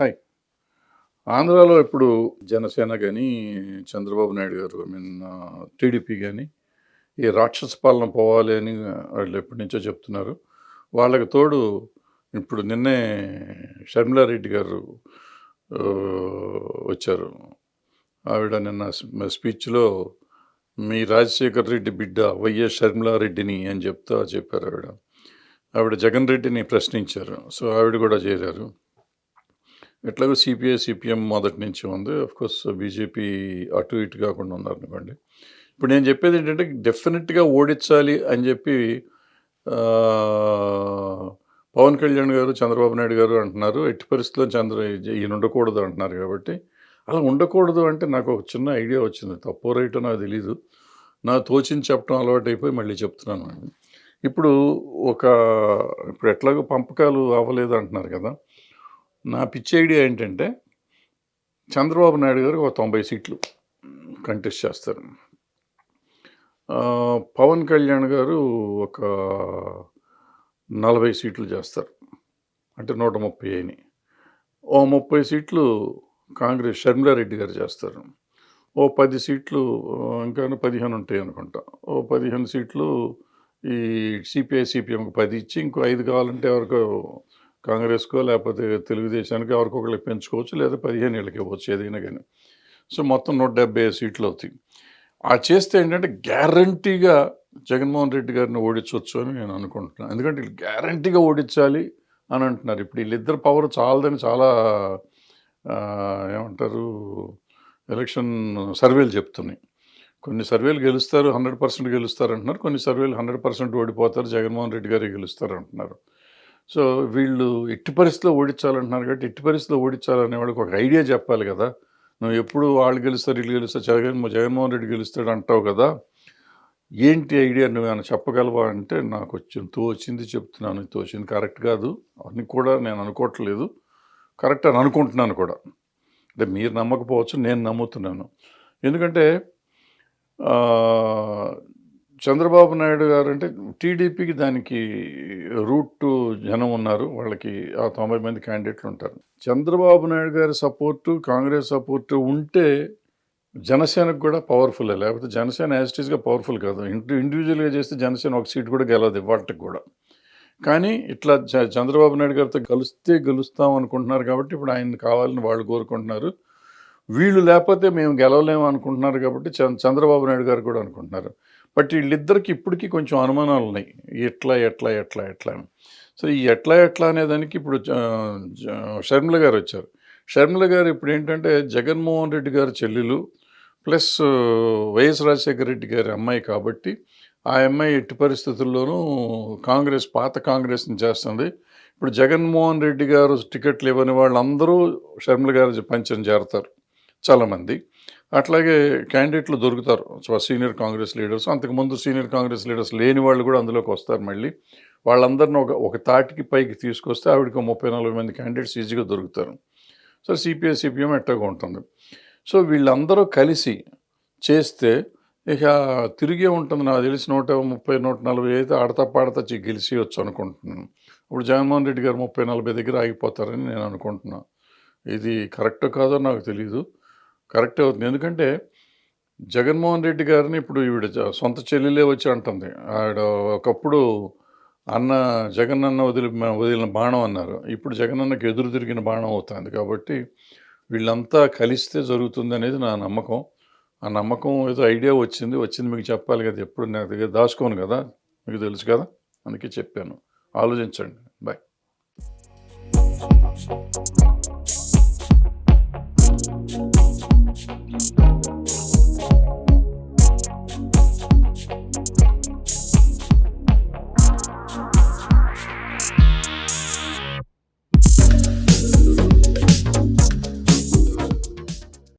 Hi. ఆంధ్రాలో ఇప్పుడు జనసేన కానీ చంద్రబాబు నాయుడు గారు ఐ మీన్ టీడీపీ కానీ ఈ రాక్షస పాలన పోవాలి అని వాళ్ళు ఎప్పటి నుంచో చెప్తున్నారు. వాళ్ళకి తోడు ఇప్పుడు నిన్నే షర్మిలారెడ్డి గారు వచ్చారు. ఆవిడ నిన్న స్పీచ్లో మీ రాజశేఖర్ రెడ్డి బిడ్డ వైఎస్ షర్మిలారెడ్డిని అని చెప్తా చెప్పారు ఆవిడ. ఆవిడ జగన్ రెడ్డిని ప్రశ్నించారు. సో ఆవిడ కూడా చేరారు. ఎట్లాగో సిపిఐ సిపిఎం మొదటి నుంచి ఉంది. కోర్స్ బీజేపీ అటు ఇటు కాకుండా ఉన్నారు అనుకోండి. ఇప్పుడు నేను చెప్పేది ఏంటంటే డెఫినెట్గా ఓడించాలి అని చెప్పి పవన్ కళ్యాణ్ గారు చంద్రబాబు నాయుడు గారు అంటున్నారు. ఎట్టి పరిస్థితుల్లో చంద్ర ఈయన ఉండకూడదు అంటున్నారు కాబట్టి. అలా ఉండకూడదు అంటే నాకు ఒక చిన్న ఐడియా వచ్చింది. తప్పు రైటో నాకు తెలీదు. నా తోచింది చెప్పడం అలవాటు అయిపోయి మళ్ళీ చెప్తున్నాను. ఇప్పుడు ఒక ఇప్పుడు ఎట్లాగో పంపకాలు అవ్వలేదు అంటున్నారు కదా. నా పిచ్చి ఐడియా ఏంటంటే చంద్రబాబు నాయుడు గారు ఒక తొంభై సీట్లు కంటెస్ట్ చేస్తారు. పవన్ కళ్యాణ్ గారు ఒక నలభై సీట్లు చేస్తారు. అంటే నూట ముప్పై అయిని ఓ ముప్పై సీట్లు కాంగ్రెస్ షర్మిలారెడ్డి గారు చేస్తారు. ఓ పది సీట్లు ఇంకా పదిహేను ఉంటాయి అనుకుంటా. ఓ పదిహేను సీట్లు ఈ సిపిఐ సిపిఎంకి పది ఇచ్చి ఇంకో ఐదు కావాలంటే ఎవరికో కాంగ్రెస్కో లేకపోతే తెలుగుదేశానికి ఎవరికొకరికి పెంచుకోవచ్చు లేదా పదిహేను ఏళ్ళకి ఇవ్వచ్చు ఏదైనా కానీ. సో మొత్తం నూట డెబ్బై ఐదు సీట్లు అవుతాయి. ఆ చేస్తే ఏంటంటే గ్యారంటీగా జగన్మోహన్ రెడ్డి గారిని ఓడించవచ్చు అని నేను అనుకుంటున్నాను. ఎందుకంటే వీళ్ళు గ్యారంటీగా ఓడించాలి అని అంటున్నారు. ఇప్పుడు వీళ్ళిద్దరు పవర్ చాలదని చాలా ఏమంటారు ఎలక్షన్ సర్వేలు చెప్తున్నాయి. కొన్ని సర్వేలు గెలుస్తారు హండ్రెడ్ పర్సెంట్ గెలుస్తారు అంటున్నారు. కొన్ని సర్వేలు హండ్రెడ్ పర్సెంట్ ఓడిపోతారు జగన్మోహన్ రెడ్డి గారే గెలుస్తారు అంటున్నారు. సో వీళ్ళు ఎట్టి పరిస్థితిలో ఓడించాలంటున్నారు కాబట్టి ఎట్టి పరిస్థితిలో ఓడించాలనే వాళ్ళకి ఒక ఐడియా చెప్పాలి కదా. నువ్వు ఎప్పుడు వాళ్ళు గెలుస్తారు వీళ్ళు గెలుస్తారు జగన్ జగన్మోహన్ రెడ్డి గెలుస్తాడు అంటావు కదా. ఏంటి ఐడియా నువ్వేమైనా చెప్పగలవా అంటే నాకు వచ్చింది తోచింది చెప్తున్నాను తోచింది కరెక్ట్ కాదు. అని కూడా నేను అనుకోవట్లేదు. కరెక్ట్ అని అనుకుంటున్నాను కూడా. అంటే మీరు నమ్మకపోవచ్చు నేను నమ్ముతున్నాను. ఎందుకంటే చంద్రబాబు నాయుడు గారు అంటే టీడీపీకి దానికి రూట్ జనం ఉన్నారు. వాళ్ళకి ఆ తొంభై మంది క్యాండిడేట్లు ఉంటారు. చంద్రబాబు నాయుడు గారి సపోర్టు కాంగ్రెస్ సపోర్టు ఉంటే జనసేనకు కూడా పవర్ఫుల్ లేకపోతే జనసేన యాజిటీస్గా పవర్ఫుల్ కాదు. ఇంటి ఇండివిజువల్గా చేస్తే జనసేన ఒక సీట్ కూడా గెలదు వాటికి కూడా. కానీ ఇట్లా చ- చంద్రబాబు నాయుడు గారితో కలిస్తే గెలుస్తాం అనుకుంటున్నారు కాబట్టి ఇప్పుడు ఆయన కావాలని వాళ్ళు కోరుకుంటున్నారు. వీళ్ళు లేకపోతే మేము గెలవలేము అనుకుంటున్నారు కాబట్టి చంద్ర- చంద్రబాబు నాయుడు గారు కూడా అనుకుంటున్నారు. బట్ వీళ్ళిద్దరికి ఇప్పటికీ కొంచెం అనుమానాలు ఉన్నాయి. ఎట్లా ఎట్లా ఎట్లా ఎట్లా అని. సో ఈ ఎట్లా ఎట్లా అనేదానికి ఇప్పుడు షర్మిల గారు వచ్చారు. షర్మిల గారు ఇప్పుడు ఏంటంటే జగన్మోహన్ రెడ్డి గారు చెల్లెలు ప్లస్ వైఎస్ రాజశేఖర రెడ్డి గారి అమ్మాయి కాబట్టి ఆ అమ్మాయి ఎట్టి పరిస్థితుల్లోనూ కాంగ్రెస్ పాత కాంగ్రెస్ని చేస్తుంది. ఇప్పుడు జగన్మోహన్ రెడ్డి గారు టికెట్లు ఇవ్వని వాళ్ళందరూ షర్మిల గారు పంచం చేరతారు చాలామంది అట్లాగే క్యాండిడేట్లు దొరుకుతారు. So senior Congress leaders. అంతకుముందు సీనియర్ కాంగ్రెస్ లీడర్స్ లేని వాళ్ళు కూడా అందులోకి వస్తారు మళ్ళీ. వాళ్ళందరిని ఒక ఒక తాటికి పైకి తీసుకొస్తే ఆవిడకి ముప్పై నలభై మంది క్యాండిడేట్స్ ఈజీగా దొరుకుతారు. సో సిపిఐ సిపిఎం ఎట్టగా ఉంటుంది. సో వీళ్ళందరూ కలిసి చేస్తే ఇక తిరిగే ఉంటుంది. నాకు తెలిసి నూట ముప్పై నూట నలభై అయితే ఆడతా పాడతా చి- గెలిచి వచ్చు అనుకుంటున్నాను. ఇప్పుడు జగన్మోహన్ రెడ్డి గారు ముప్పై నలభై దగ్గర ఆగిపోతారని నేను అనుకుంటున్నాను ఇది కరెక్ట్ కాదో నాకు తెలియదు కరెక్ట్ అవుతుంది. ఎందుకంటే జగన్మోహన్ రెడ్డి గారిని ఇప్పుడు ఈవిడ సొంత చెల్లెలే వచ్చి అంటుంది. ఆవిడ ఒకప్పుడు అన్న జగన్ అన్న వదిలి వదిలిన బాణం అన్నారు. ఇప్పుడు జగన్ అన్నకి ఎదురు తిరిగిన బాణం అవుతుంది కాబట్టి వీళ్ళంతా కలిస్తే జరుగుతుంది అనేది నా నమ్మకం. ఆ నమ్మకం ఏదో ఐడియా వచ్చింది వచ్చింది మీకు చెప్పాలి కదా ఎప్పుడు నా దగ్గర దాచుకోను కదా మీకు తెలుసు కదా అందుకే చెప్పాను. ఆలోచించండి. బాయ్.